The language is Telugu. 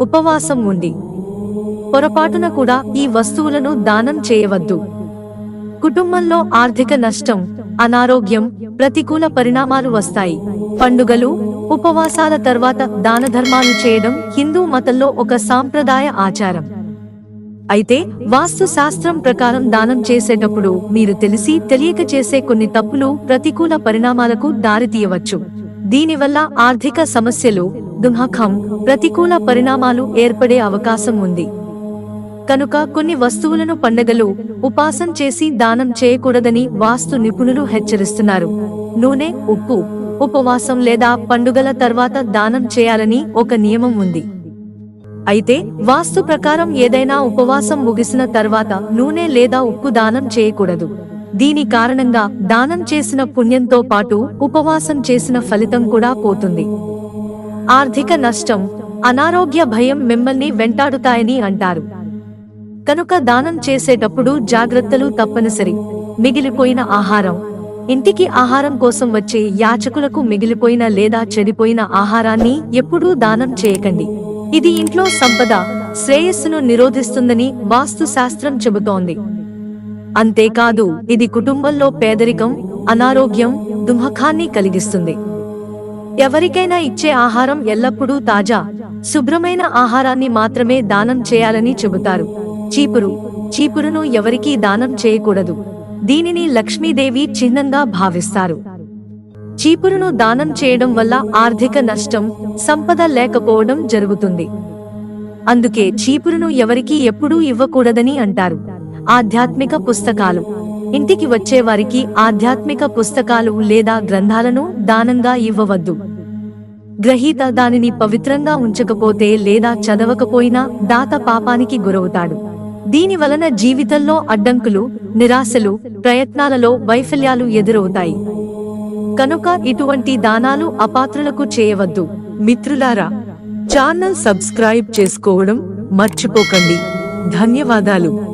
ఉపవాసం ఉండి. పొరపాటున కూడా ఈ వస్తువులను దానం చేయవద్దు. కుటుంబంలో ఆర్థిక నష్టం అనారోగ్యం ప్రతికూల పరిణామాలు వస్తాయి. పండుగలు ఉపవాసాల తర్వాత దాన ధర్మాలు చేయడం హిందూ మతంలో ఒక సాంప్రదాయ ఆచారం. అయితే వాస్తు శాస్త్రం ప్రకారం దానం చేసేటప్పుడు మీరు తెలిసి తెలియక చేసే కొన్ని తప్పులు ప్రతికూల పరిణామాలకు దారితీయవచ్చు. దీనివల్ల ఆర్థిక సమస్యలు దుఃఖం ప్రతికూల పరిణామాలు ఏర్పడే అవకాశం ఉంది. కనుక కొన్ని వస్తువులను పండగలు ఉపాసం చేసి దానం చేయకూడదని వాస్తు నిపుణులు హెచ్చరిస్తున్నారు. నూనె ఉప్పు ఉపవాసం లేదా పండుగల తర్వాత దానం చేయాలని ఒక నియమం ఉంది. అయితే వాస్తు ప్రకారం ఏదైనా ఉపవాసం ముగిసిన తర్వాత నూనె లేదా ఉప్పు దానం చేయకూడదు. దీని కారణంగా దానం చేసిన పుణ్యంతో పాటు ఉపవాసం చేసిన ఫలితం కూడా పోతుంది. ఆర్థిక నష్టం అనారోగ్య భయం మిమ్మల్ని వెంటాడుతాయని అంటారు. కనుక దానం చేసేటప్పుడు జాగ్రత్తలు తప్పనిసరి. మిగిలిపోయిన ఆహారం. ఇంటికి ఆహారం కోసం వచ్చే యాచకులకు మిగిలిపోయిన లేదా చెడిపోయిన ఆహారాన్ని ఎప్పుడూ దానం చేయకండి. ఇది ఇంట్లో సంపద శ్రేయస్సును నిరోధిస్తుందని వాస్తు శాస్త్రం చెబుతోంది. అంతేకాదు ఇది కుటుంబంలో పేదరికం అనారోగ్యం దుమఖాన్ని కలిగిస్తుంది. ఎవరికైనా ఇచ్చే ఆహారం ఎల్లప్పుడూ తాజా శుభ్రమైన ఆహారాన్ని మాత్రమే దానం చేయాలని చెబుతారు. చీపురు చీపురును ఎవరికీ దానం చేయకూడదు. దీనిని లక్ష్మీదేవి చిహ్నంగా భావిస్తారు. చీపురును దానం చేయడం వల్ల ఆర్థిక నష్టం సంపద లేకపోవడం జరుగుతుంది. అందుకే చీపురును ఎవరికీ ఎప్పుడూ ఇవ్వకూడదని అంటారు. ఆధ్యాత్మిక పుస్తకాలు. ఇంటికి వచ్చే వారికి ఆధ్యాత్మిక పుస్తకాలు లేదా గ్రంథాలను దానంగా ఇవ్వవద్దు. గ్రహీత దానిని పవిత్రంగా ఉంచకపోతే లేదా చదవకపోయినా దాత పాపానికి గురవుతాడు. దీని వలన జీవితంలో అడ్డంకులు నిరాశలు ప్రయత్నాలలో వైఫల్యాలు ఎదురవుతాయి. కనుక ఇటువంటి దానాలు అపాత్రులకు చేయవద్దు. మిత్రులారా ఛానల్ సబ్స్క్రైబ్ చేసుకోవడం మర్చిపోకండి. ధన్యవాదాలు.